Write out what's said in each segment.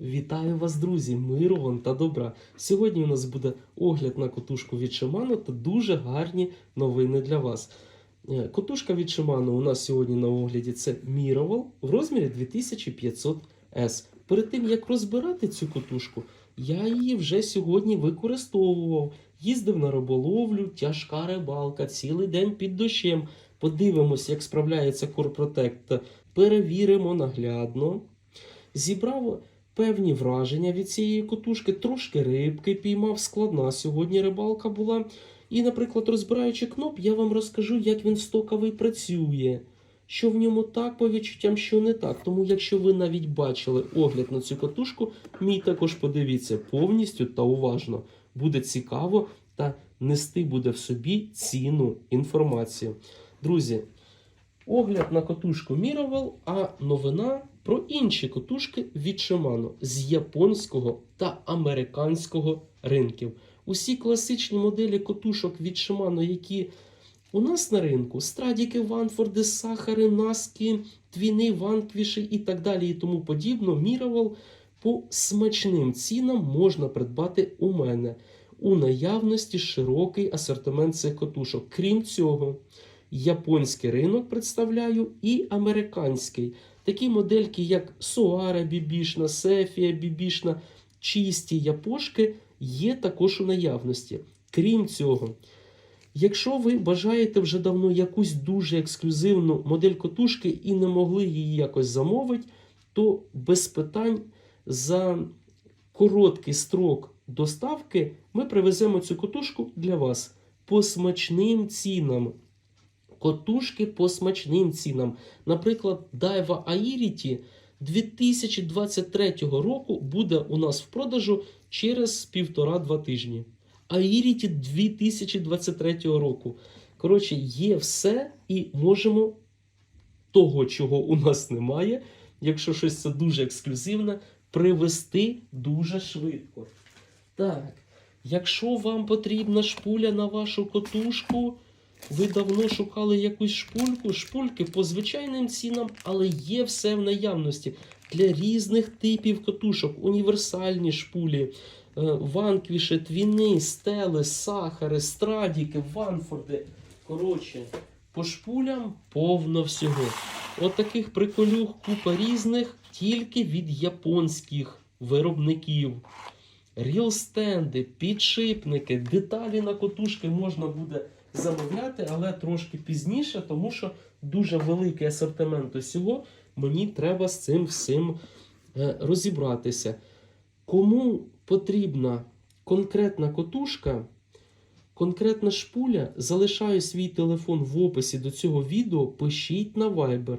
Вітаю вас, друзі! Миру вам та добра! Сьогодні у нас буде огляд на котушку від Shimano та дуже гарні новини для вас. Е, Котушка від Shimano у нас сьогодні на огляді це Miraval в розмірі 2500S. Перед тим як розбирати цю котушку, я її вже сьогодні використовував. Їздив на риболовлю, тяжка рибалка, цілий день під дощем. Подивимось, як справляється Core Перевіримо наглядно. Зібрав певні враження від цієї котушки, трошки рибки піймав, складна сьогодні рибалка була. І, наприклад, розбираючи кноп, я вам розкажу, як він стоковий працює, що в ньому так по відчуттям, що не так. Тому, якщо ви навіть бачили огляд на цю котушку, мій також подивіться повністю та уважно. Буде цікаво та нести буде в собі цінну інформацію. Друзі, огляд на котушку Miraval, а новина про інші котушки від Shimano з японського та американського ринків. Усі класичні моделі котушок від Shimano, які у нас на ринку, страдіки, ванфорди, сахари, наски, твіни, ванквіші і так далі, і тому подібно, Miraval по смачним цінам можна придбати у мене. У наявності широкий асортимент цих котушок. Крім цього, японський ринок представляю і американський. Такі модельки, як Суара Бібішна, Сефія Бібішна, чисті япошки є також у наявності. Крім цього, якщо ви бажаєте вже давно якусь дуже ексклюзивну модель котушки і не могли її якось замовити, то без питань за короткий строк доставки ми привеземо цю котушку для вас по смачним цінам. Котушки по смачним цінам. Наприклад, Daiwa Airity 2023 року буде у нас в продажу через півтора-два тижні. Airity 2023 року. Коротше, є все і можемо того, чого у нас немає, якщо щось це дуже ексклюзивне, привезти дуже швидко. Так, якщо вам потрібна шпуля на вашу котушку, ви давно шукали якусь шпульку, шпульки по звичайним цінам, але є все в наявності для різних типів котушок, універсальні шпулі, е, ванквіші, твіни, стели, сахари, страдіки, ванфорди. Коротше, по шпулям повно всього. От таких приколюх купа різних, тільки від японських виробників. Рілстенди, підшипники, деталі на котушки можна буде замовляти, але трошки пізніше, тому що дуже великий асортимент усього. Мені треба з цим всім е, розібратися. Кому потрібна конкретна котушка, конкретна шпуля, залишаю свій телефон в описі до цього відео, пишіть на Viber.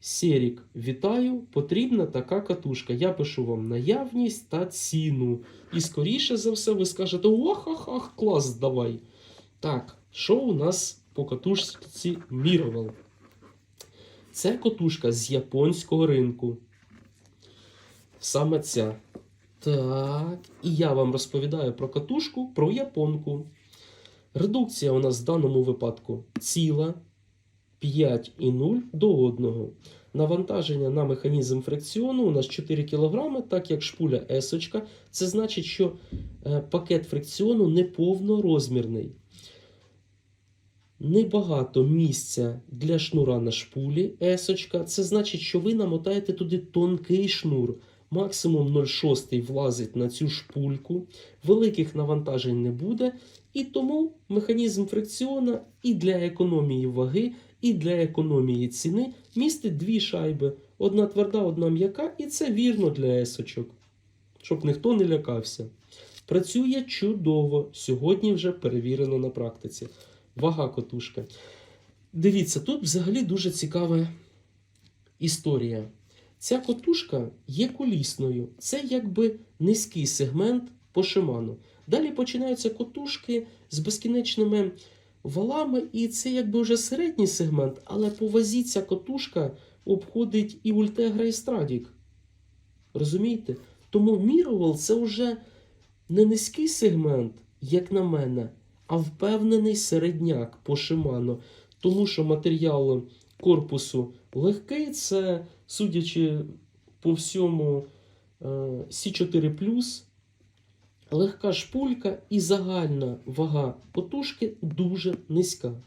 Серік, вітаю, потрібна така катушка. Я пишу вам наявність та ціну. І скоріше за все, ви скажете: ох-ах-ах, клас, давай. Так, що у нас по катушці Miraval? Це котушка з японського ринку. Саме ця. Так, і я вам розповідаю про катушку, про японку. Редукція у нас в даному випадку ціла 5,0 до 1. Навантаження на механізм фрикціону у нас 4 кг, так як шпуля S. Це значить, що е, пакет фрикціону неповнорозмірний. Небагато місця для шнура на шпулі S. Це значить, що ви намотаєте туди тонкий шнур. Максимум 0,6 влазить на цю шпульку, великих навантажень не буде, і тому механізм фрикціона і для економії ваги, і для економії ціни містить дві шайби: одна тверда, одна м'яка, і це вірно для есочок, щоб ніхто не лякався. Працює чудово, сьогодні вже перевірено на практиці. Вага котушка. Дивіться, тут взагалі дуже цікава історія. Ця котушка є колісною. Це якби низький сегмент по шиману. Далі починаються котушки з безкінечними валами, і це якби вже середній сегмент, але по вазі ця котушка обходить і Ультегра, і Страдік. Розумієте? Тому Міровал це вже не низький сегмент, як на мене, а впевнений середняк по Шиману. Тому що матеріал корпусу легкий, це, судячи по всьому, C4 легка шпулька і загальна вага котушки дуже низька.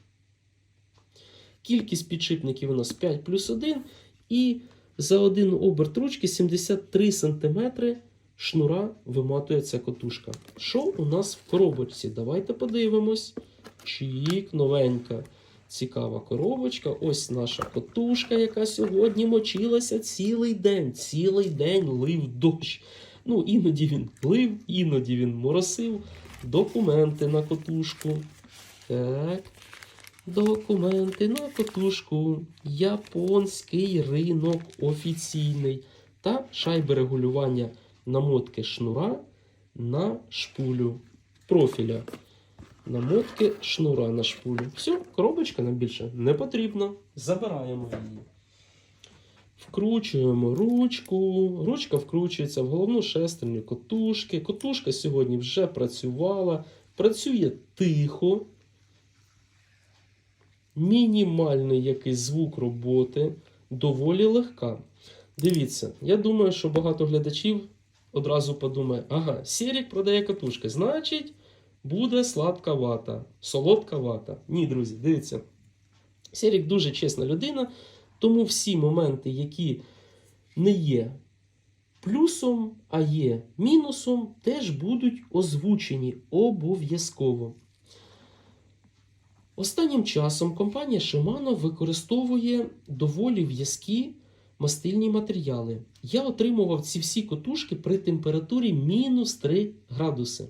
Кількість підшипників у нас 5 плюс 1 і за один оберт ручки 73 см шнура виматує ця котушка. Що у нас в коробочці? Давайте подивимось. Чік, новенька. Цікава коробочка. Ось наша котушка, яка сьогодні мочилася цілий день. Цілий день лив дощ. Ну, іноді він лив, іноді він моросив. Документи на котушку. Так. Документи на котушку. Японський ринок офіційний. Та шайби регулювання намотки шнура на шпулю профіля. Намотки шнура на шпулю. Все, коробочка нам більше не потрібна. Забираємо її. Вкручуємо ручку. Ручка вкручується в головну шестерню котушки. Котушка сьогодні вже працювала. Працює тихо. Мінімальний якийсь звук роботи. Доволі легка. Дивіться, я думаю, що багато глядачів одразу подумає: ага, Серік продає катушки, значить, буде сладка вата, солодка вата. Ні, друзі, дивіться. Серік дуже чесна людина, тому всі моменти, які не є плюсом, а є мінусом, теж будуть озвучені обов'язково. Останнім часом компанія Shimano використовує доволі в'язкі мастильні матеріали. Я отримував ці всі котушки при температурі мінус 3 градуси.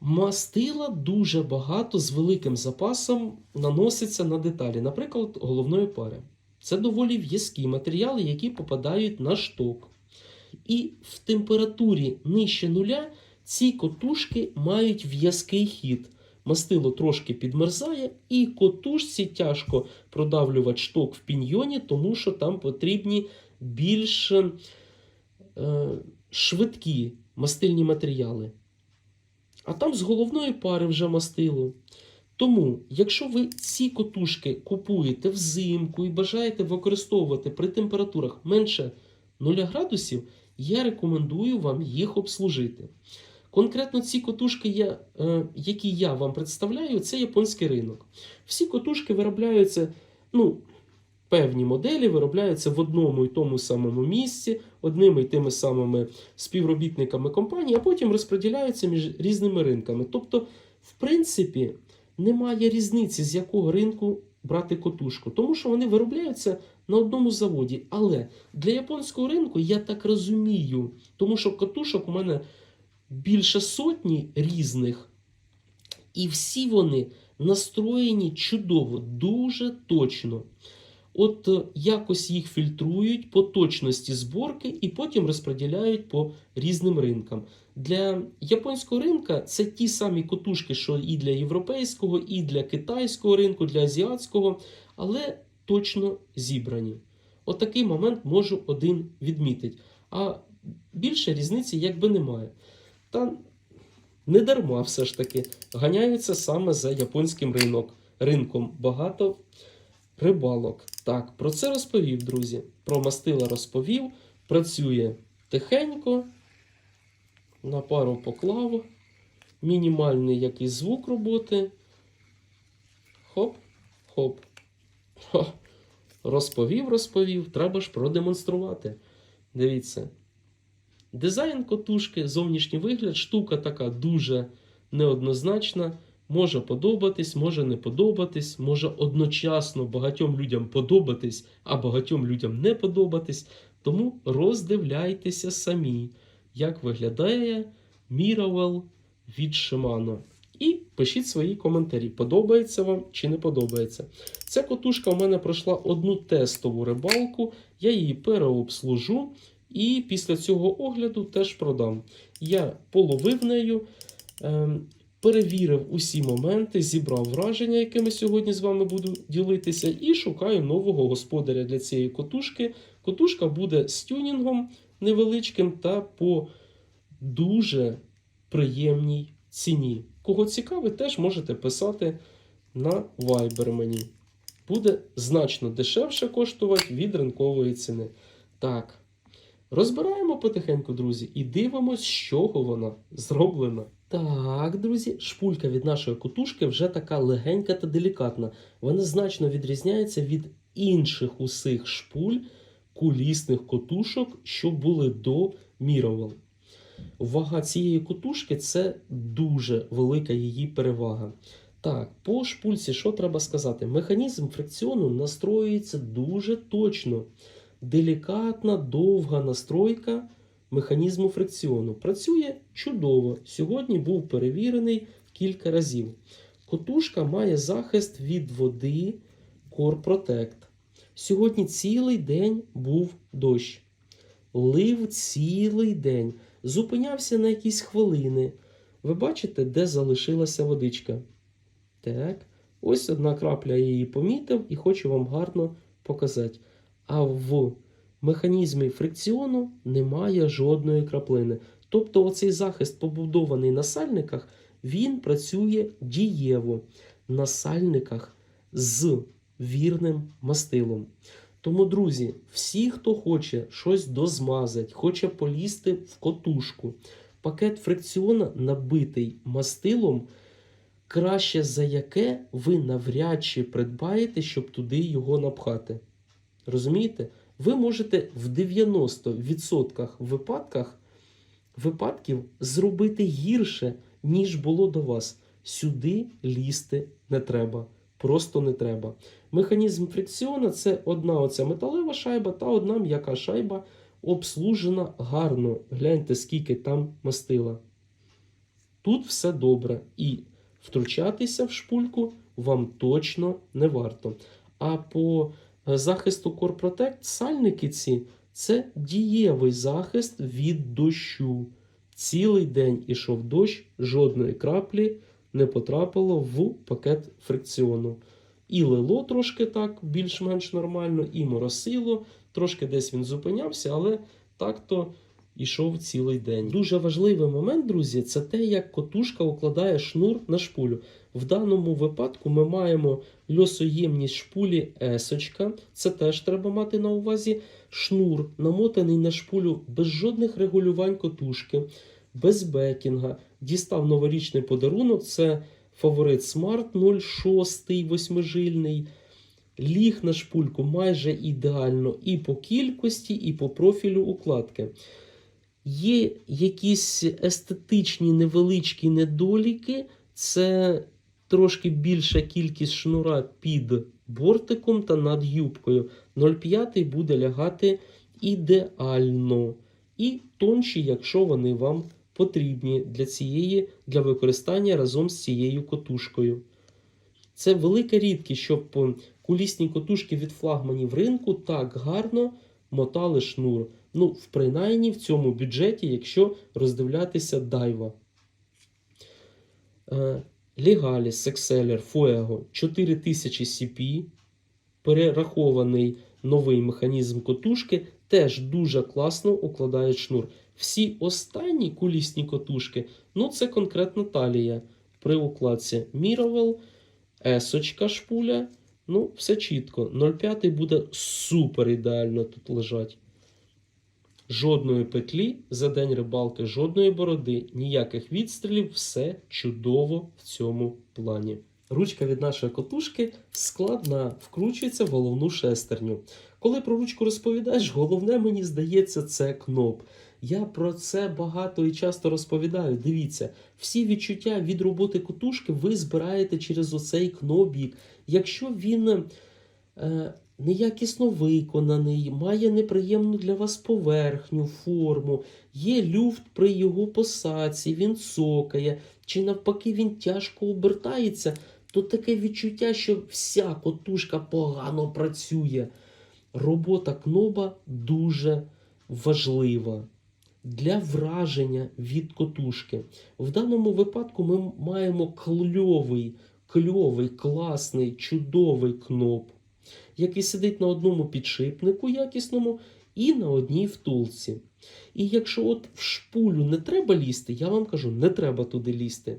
Мастила дуже багато з великим запасом наноситься на деталі, наприклад, головної пари. Це доволі в'язкі матеріали, які попадають на шток. І в температурі нижче нуля ці котушки мають в'язкий хід. Мастило трошки підмерзає, і котушці тяжко продавлювати шток в піньйоні, тому що там потрібні більш е, швидкі мастильні матеріали. А там з головної пари вже мастило. Тому, якщо ви ці котушки купуєте взимку і бажаєте використовувати при температурах менше 0 градусів, я рекомендую вам їх обслужити. Конкретно ці котушки, я, е, які я вам представляю, це японський ринок. Всі котушки виробляються, ну, певні моделі виробляються в одному і тому самому місці, одними і тими самими співробітниками компанії, а потім розподіляються між різними ринками. Тобто, в принципі, немає різниці, з якого ринку брати котушку, тому що вони виробляються на одному заводі. Але для японського ринку я так розумію, тому що котушок у мене більше сотні різних, і всі вони настроєні чудово, дуже точно. От е, якось їх фільтрують по точності зборки і потім розподіляють по різним ринкам. Для японського ринка це ті самі котушки, що і для європейського, і для китайського ринку, для азіатського, але точно зібрані. Отакий От момент можу один відмітити. А більше різниці якби немає. Та не дарма все ж таки ганяються саме за японським ринок, ринком. Багато рибалок. Так, про це розповів, друзі. Про мастила розповів. Працює тихенько. На пару поклав. Мінімальний якийсь звук роботи. Хоп, хоп. Хо. Розповів, розповів. Треба ж продемонструвати. Дивіться. Дизайн котушки, зовнішній вигляд, штука така дуже неоднозначна. Може подобатись, може не подобатись, може одночасно багатьом людям подобатись, а багатьом людям не подобатись. Тому роздивляйтеся самі, як виглядає Miravel від Shimano. І пишіть свої коментарі, подобається вам чи не подобається. Ця котушка у мене пройшла одну тестову рибалку, я її переобслужу. І після цього огляду теж продам. Я половив нею, ем, перевірив усі моменти, зібрав враження, якими сьогодні з вами буду ділитися, і шукаю нового господаря для цієї котушки. Котушка буде з тюнінгом невеличким та по дуже приємній ціні. Кого цікавить, теж можете писати на Viber мені. Буде значно дешевше коштувати від ринкової ціни. Так. Розбираємо потихеньку, друзі, і дивимося, з чого вона зроблена. Так, друзі, шпулька від нашої котушки вже така легенька та делікатна. Вона значно відрізняється від інших усіх шпуль кулісних котушок, що були до Міровел. Вага цієї котушки це дуже велика її перевага. Так, по шпульці, що треба сказати? Механізм фрикціону настроюється дуже точно. Делікатна, довга настройка механізму фрикціону. Працює чудово. Сьогодні був перевірений кілька разів. Котушка має захист від води Core Protect. Сьогодні цілий день був дощ. Лив цілий день. Зупинявся на якісь хвилини. Ви бачите, де залишилася водичка? Так. Ось одна крапля я її помітив і хочу вам гарно показати. А в механізмі фрикціону немає жодної краплини. Тобто оцей захист, побудований на сальниках, він працює дієво на сальниках з вірним мастилом. Тому, друзі, всі, хто хоче щось дозмазати, хоче полізти в котушку, пакет фрикціона набитий мастилом, краще за яке ви навряд чи придбаєте, щоб туди його напхати. Розумієте? Ви можете в 90% випадках, випадків зробити гірше, ніж було до вас. Сюди лізти не треба. Просто не треба. Механізм фрикціона це одна оця металева шайба та одна м'яка шайба, обслужена гарно. Гляньте, скільки там мастила. Тут все добре. І втручатися в шпульку вам точно не варто. А по захисту Protect сальники ці це дієвий захист від дощу. Цілий день ішов дощ, жодної краплі не потрапило в пакет фрикціону. І лило трошки так, більш-менш нормально, і моросило, трошки десь він зупинявся, але так-то йшов цілий день. Дуже важливий момент, друзі, це те, як котушка укладає шнур на шпулю. В даному випадку ми маємо льосоємність шпулі есочка, це теж треба мати на увазі. Шнур намотаний на шпулю без жодних регулювань котушки, без бекінга. Дістав новорічний подарунок. Це фаворит Smart 06 восьмижильний. Ліг на шпульку майже ідеально і по кількості, і по профілю укладки. Є якісь естетичні невеличкі недоліки, це трошки більша кількість шнура під бортиком та над юбкою. 0,5 буде лягати ідеально. І тонші, якщо вони вам потрібні для цієї для використання разом з цією котушкою. Це велика рідкість, щоб кулісні котушки від флагманів ринку так гарно мотали шнур. Ну, в принаймні в цьому бюджеті, якщо роздивлятися дайва. Legalis Exceller Fuego 4000 CP. Перерахований новий механізм котушки. Теж дуже класно укладає шнур. Всі останні кулісні котушки, ну це конкретно талія. При укладці Міровел, есочка шпуля. Ну, все чітко. 0,5 буде супер ідеально тут лежать. Жодної петлі за день рибалки, жодної бороди, ніяких відстрілів, все чудово в цьому плані. Ручка від нашої котушки складна, вкручується в головну шестерню. Коли про ручку розповідаєш, головне, мені здається, це кноп. Я про це багато і часто розповідаю. Дивіться, всі відчуття від роботи котушки ви збираєте через оцей кнобік. Якщо він е, неякісно виконаний, має неприємну для вас поверхню, форму, є люфт при його посадці, він цокає, чи навпаки він тяжко обертається, то таке відчуття, що вся котушка погано працює. Робота кноба дуже важлива для враження від котушки. В даному випадку ми маємо кльовий, кльовий, класний, чудовий кноп, який сидить на одному підшипнику якісному і на одній втулці. І якщо от в шпулю не треба лізти, я вам кажу, не треба туди лізти.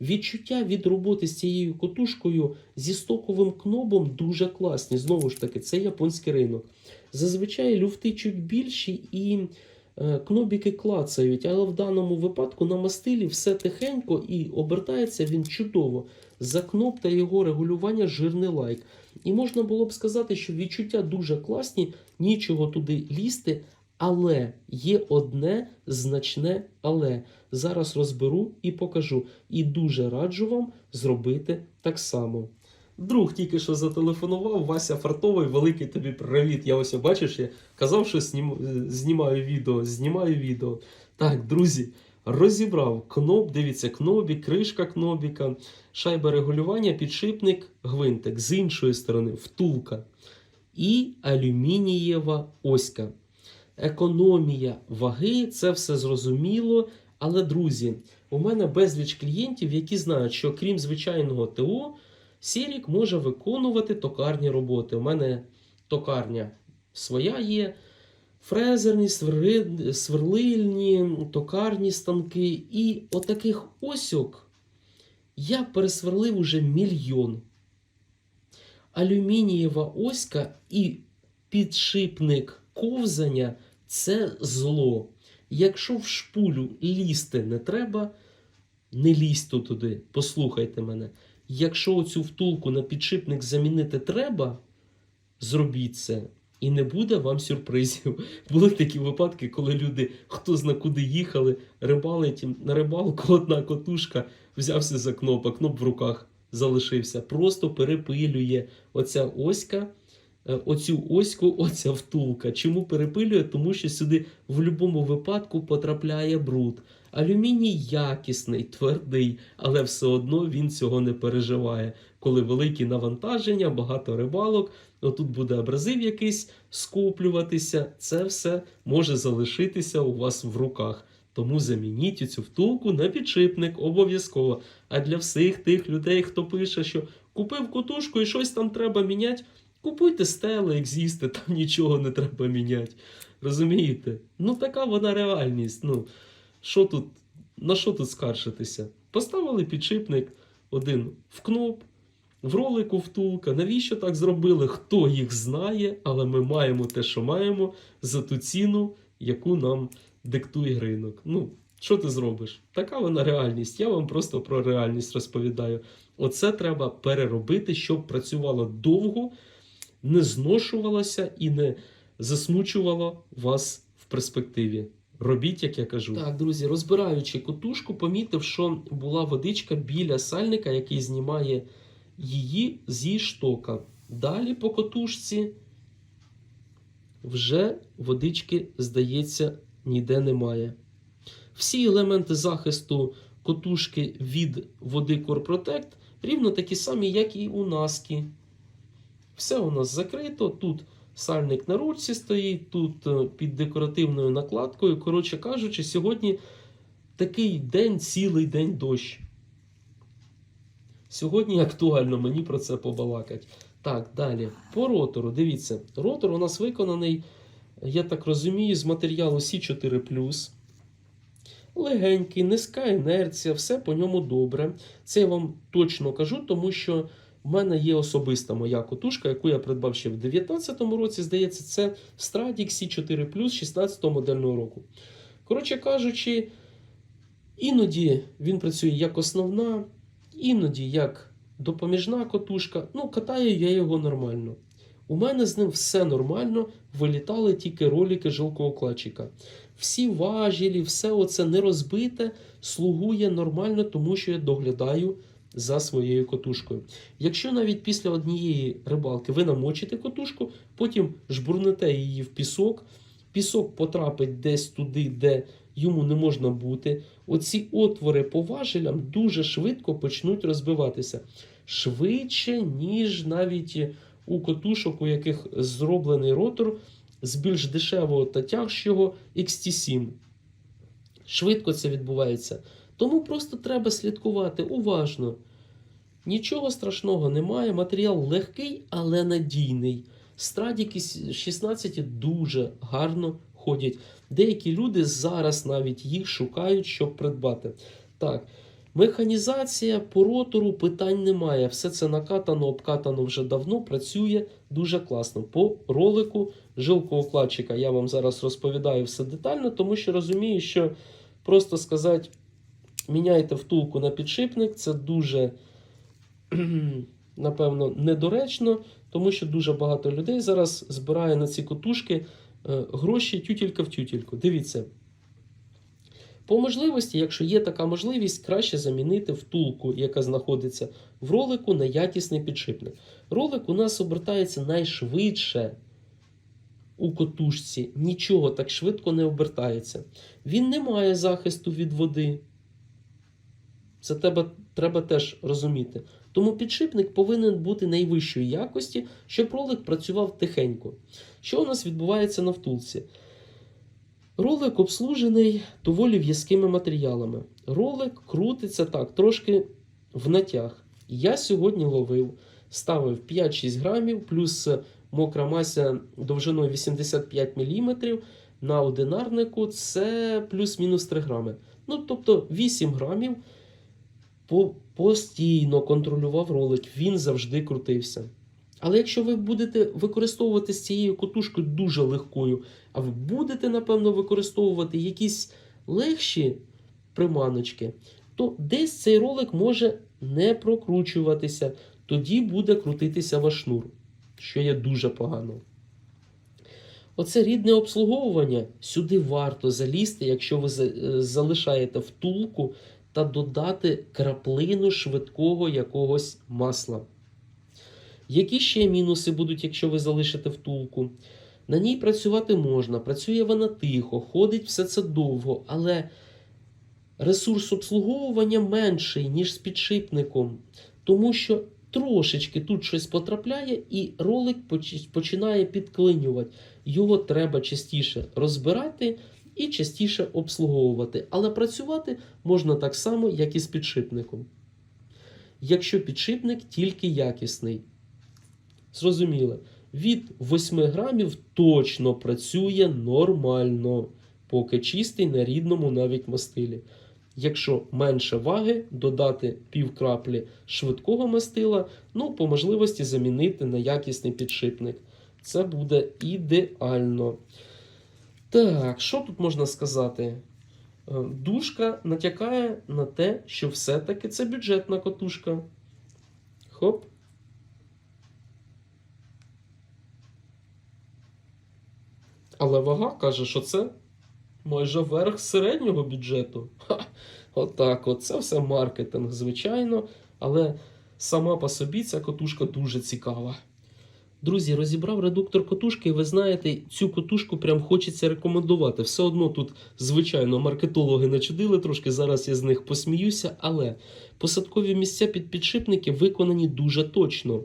Відчуття від роботи з цією котушкою зі стоковим кнобом дуже класні. Знову ж таки, це японський ринок. Зазвичай люфти чуть більші і е, кнобіки клацають, але в даному випадку на мастилі все тихенько і обертається він чудово. За кнопка його регулювання жирний лайк. І можна було б сказати, що відчуття дуже класні, нічого туди лізти, але є одне значне але. Зараз розберу і покажу. І дуже раджу вам зробити так само. Друг тільки що зателефонував, Вася Фартовий, великий тобі привіт. Я ось бачиш, я казав, що знім... знімаю відео, знімаю відео. Так, друзі, розібрав кноп, дивіться, кнобі, кришка кнобіка, шайба регулювання, підшипник, гвинтик. З іншої сторони, втулка. І алюмінієва оська. Економія ваги, це все зрозуміло. Але, друзі, у мене безліч клієнтів, які знають, що крім звичайного ТО, Сірік може виконувати токарні роботи. У мене токарня своя є. Фрезерні, сверлильні, токарні станки. І отаких осьок я пересверлив уже мільйон. Алюмінієва оська і підшипник ковзання це зло. Якщо в шпулю лізти не треба, не лізьте туди. Послухайте мене. Якщо оцю втулку на підшипник замінити треба, зробіть це. І не буде вам сюрпризів. Були такі випадки, коли люди, хто зна куди їхали, рибалить на рибалку, одна котушка взявся за кноп, а кноп в руках залишився. Просто перепилює оця оська, е, оцю оську, оця втулка. Чому перепилює? Тому що сюди в будь-якому випадку потрапляє бруд. Алюміній якісний, твердий, але все одно він цього не переживає. Коли великі навантаження, багато рибалок, тут буде абразив якийсь скоплюватися, це все може залишитися у вас в руках. Тому замініть цю втулку на підшипник обов'язково. А для всіх тих людей, хто пише, що купив котушку і щось там треба міняти, купуйте стели, як з'їсти, там нічого не треба міняти. Розумієте? Ну така вона реальність. Ну, що тут, на що тут скаржитися? Поставили підшипник один в кноп, в ролику втулка. Навіщо так зробили? Хто їх знає, але ми маємо те, що маємо, за ту ціну, яку нам диктує ринок. Ну, що ти зробиш? Така вона реальність. Я вам просто про реальність розповідаю. Оце треба переробити, щоб працювало довго, не зношувалося і не засмучувало вас в перспективі. Робіть, як я кажу. Так, друзі, розбираючи котушку, помітив, що була водичка біля сальника, який знімає її зі штока. Далі по котушці вже водички, здається, ніде немає. Всі елементи захисту котушки від води Core рівно такі самі, як і у наски. Все у нас закрито. Тут сальник на ручці стоїть, тут е, під декоративною накладкою. Коротше кажучи, сьогодні такий день, цілий день дощ. Сьогодні актуально мені про це побалакать. Так, далі. По ротору, дивіться, ротор у нас виконаний, я так розумію, з матеріалу С4. Легенький, низька інерція, все по ньому добре. Це я вам точно кажу, тому що в мене є особиста моя котушка, яку я придбав ще в 2019 році. Здається, це Stradic C4 16 модельного року. Коротше кажучи, іноді він працює як основна, іноді як допоміжна котушка. Ну, катаю я його нормально. У мене з ним все нормально, вилітали тільки ролики клачика. Всі важелі, все оце не розбите, слугує нормально, тому що я доглядаю за своєю котушкою. Якщо навіть після однієї рибалки ви намочите котушку, потім жбурнете її в пісок, пісок потрапить десь туди, де йому не можна бути. Оці отвори по важелям дуже швидко почнуть розбиватися. Швидше, ніж навіть у котушок, у яких зроблений ротор з більш дешевого та тягшого XT7. Швидко це відбувається. Тому просто треба слідкувати уважно. Нічого страшного немає. Матеріал легкий, але надійний. Страдіки 16 дуже гарно ходять. Деякі люди зараз навіть їх шукають, щоб придбати. Так, Механізація по ротору питань немає. Все це накатано, обкатано вже давно, працює дуже класно. По ролику жилкоукладчика я вам зараз розповідаю все детально, тому що розумію, що просто сказати, міняйте втулку на підшипник, це дуже, напевно, недоречно, тому що дуже багато людей зараз збирає на ці котушки гроші тютілька в тютільку. Дивіться. По можливості, якщо є така можливість, краще замінити втулку, яка знаходиться в ролику на якісний підшипник. Ролик у нас обертається найшвидше у котушці, нічого так швидко не обертається. Він не має захисту від води. Це треба, треба теж розуміти. Тому підшипник повинен бути найвищої якості, щоб ролик працював тихенько. Що у нас відбувається на втулці? Ролик обслужений доволі в'язкими матеріалами. Ролик крутиться так, трошки в натяг. Я сьогодні ловив, ставив 5-6 грамів, плюс мокра мася довжиною 85 мм. На одинарнику це плюс-мінус 3 грами. Ну, тобто 8 грамів постійно контролював ролик, він завжди крутився. Але якщо ви будете використовувати з цією котушкою дуже легкою, а ви будете, напевно, використовувати якісь легші приманочки, то десь цей ролик може не прокручуватися, тоді буде крутитися ваш шнур, що є дуже погано. Оце рідне обслуговування. Сюди варто залізти, якщо ви е, залишаєте втулку та додати краплину швидкого якогось масла. Які ще мінуси будуть, якщо ви залишите втулку? На ній працювати можна, працює вона тихо, ходить все це довго, але ресурс обслуговування менший, ніж з підшипником, тому що трошечки тут щось потрапляє, і ролик починає підклинювати. Його треба частіше розбирати і частіше обслуговувати. Але працювати можна так само, як і з підшипником. Якщо підшипник тільки якісний. Зрозуміло, від 8 грамів точно працює нормально, поки чистий на рідному навіть мастилі. Якщо менше ваги, додати пів краплі швидкого мастила, ну, по можливості замінити на якісний підшипник. Це буде ідеально. Так, що тут можна сказати? Е, Дужка натякає на те, що все-таки це бюджетна котушка. Хоп. Але вага каже, що це майже верх середнього бюджету. Ха, отак, от це все маркетинг, звичайно. Але сама по собі ця котушка дуже цікава. Друзі, розібрав редуктор котушки, і ви знаєте, цю котушку прям хочеться рекомендувати. Все одно тут, звичайно, маркетологи начудили трошки, зараз я з них посміюся, але посадкові місця під підшипники виконані дуже точно.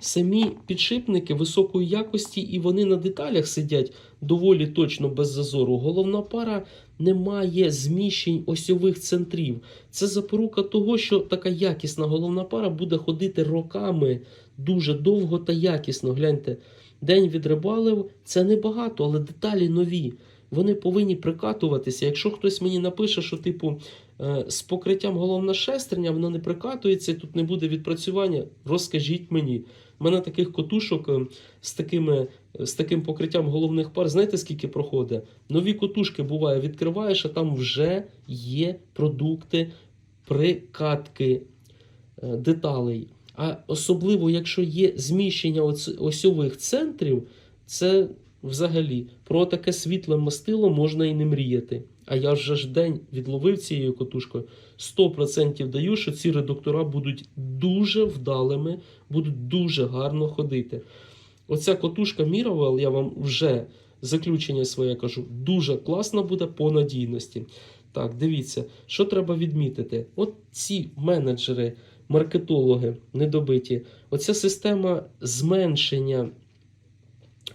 Самі підшипники високої якості, і вони на деталях сидять доволі точно без зазору. Головна пара не має зміщень осьових центрів. Це запорука того, що така якісна головна пара буде ходити роками дуже довго та якісно. Гляньте, день відрибалив, це небагато, але деталі нові. Вони повинні прикатуватися. Якщо хтось мені напише, що типу е, з покриттям головна шестерня, воно не прикатується, тут не буде відпрацювання, розкажіть мені. У мене таких котушок е, з, такими, з таким покриттям головних пар, знаєте, скільки проходить? Нові котушки буває, відкриваєш, а там вже є продукти прикатки е, деталей. А особливо, якщо є зміщення осьових центрів, це взагалі про таке світле мастило можна і не мріяти. А я вже ж день відловив цією котушкою. 100% даю, що ці редуктора будуть дуже вдалими, будуть дуже гарно ходити. Оця котушка Miraval, я вам вже заключення своє кажу, дуже класна буде по надійності. Так, дивіться, що треба відмітити. От ці менеджери, маркетологи недобиті, оця система зменшення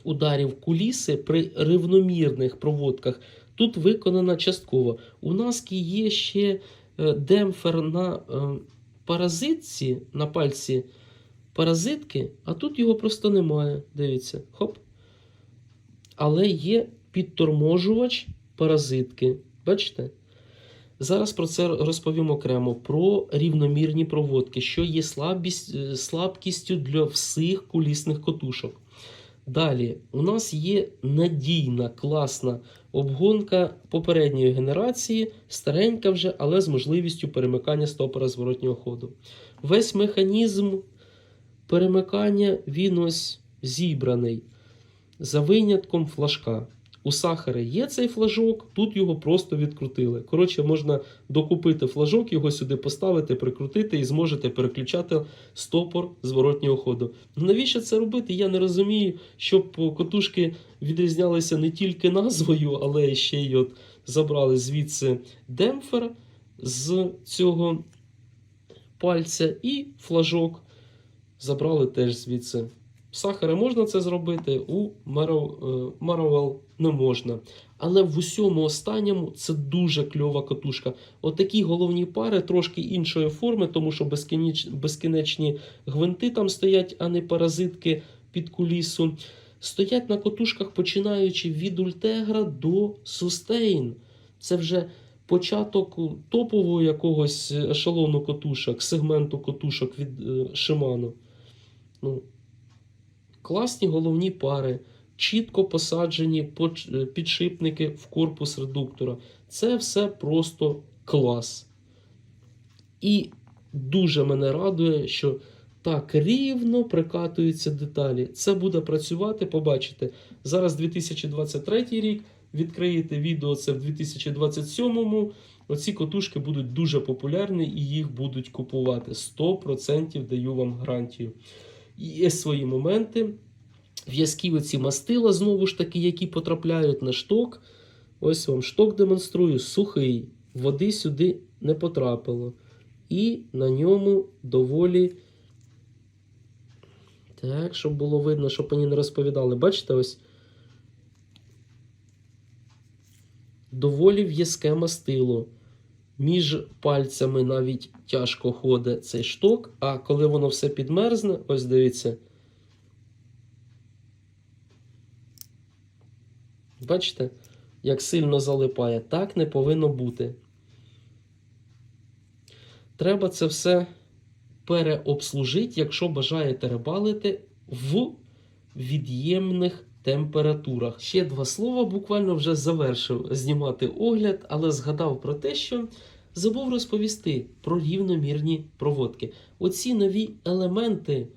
ударів куліси при рівномірних проводках тут виконана частково. У нас є ще е, демпфер на е, паразитці, на пальці паразитки, а тут його просто немає. Дивіться, хоп. Але є підторможувач паразитки. Бачите? Зараз про це розповім окремо про рівномірні проводки, що є слабість, е, слабкістю для всіх кулісних котушок. Далі, у нас є надійна, класна обгонка попередньої генерації, старенька вже, але з можливістю перемикання стопора зворотнього ходу. Весь механізм перемикання він ось зібраний за винятком флажка. У сахара є цей флажок, тут його просто відкрутили. Коротше, можна докупити флажок, його сюди поставити, прикрутити і зможете переключати стопор зворотнього ходу. Навіщо це робити? Я не розумію, щоб котушки відрізнялися не тільки назвою, але ще й от забрали звідси демпфер з цього пальця і флажок забрали теж звідси. В Сахари можна це зробити, у Маровел не можна. Але в усьому останньому це дуже кльова катушка. Отакі головні пари трошки іншої форми, тому що безкінеч... безкінечні гвинти там стоять, а не паразитки під кулісу. Стоять на катушках, починаючи від Ультегра до Сустейн. Це вже початок топового якогось ешелону котушок, сегменту котушок від е, Ну, Класні головні пари, чітко посаджені е, підшипники в корпус редуктора. Це все просто клас. І дуже мене радує, що так рівно прикатуються деталі. Це буде працювати, побачите. Зараз 2023 рік. Відкриєте відео це в 2027-му. Оці котушки будуть дуже популярні і їх будуть купувати. 100% даю вам гарантію. Є свої моменти. В'язкі оці мастила, знову ж таки, які потрапляють на шток. Ось вам шток демонструю, сухий. Води сюди не потрапило. І на ньому доволі. Так, щоб було видно, щоб мені не розповідали. Бачите, ось. Доволі в'язке мастило. Між пальцями навіть тяжко ходить цей шток, а коли воно все підмерзне, ось дивіться. Бачите, як сильно залипає. Так не повинно бути. Треба це все переобслужити, якщо бажаєте рибалити в від'ємних температурах. Ще два слова, буквально вже завершив знімати огляд, але згадав про те, що забув розповісти про рівномірні проводки. Оці нові елементи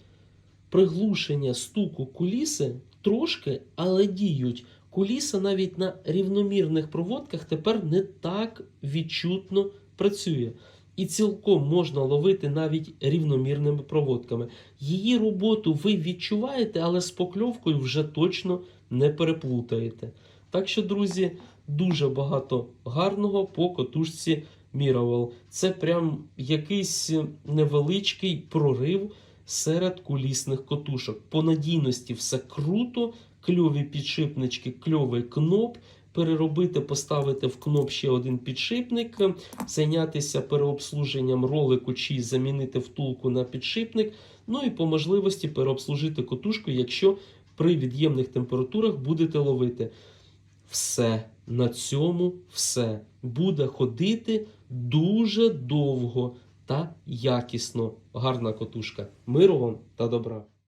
приглушення стуку куліси трошки, але діють. Куліса навіть на рівномірних проводках тепер не так відчутно працює. І цілком можна ловити навіть рівномірними проводками. Її роботу ви відчуваєте, але з покльовкою вже точно не переплутаєте. Так що, друзі, дуже багато гарного по котушці Miraval. Це прям якийсь невеличкий прорив серед кулісних котушок. По надійності все круто, кльові підшипнички, кльовий кноп. Переробити, поставити в кноп ще один підшипник, зайнятися переобслуженням ролику чи замінити втулку на підшипник. Ну і по можливості переобслужити котушку, якщо при від'ємних температурах будете ловити. Все. На цьому все. Буде ходити дуже довго та якісно. Гарна котушка. Миру вам та добра!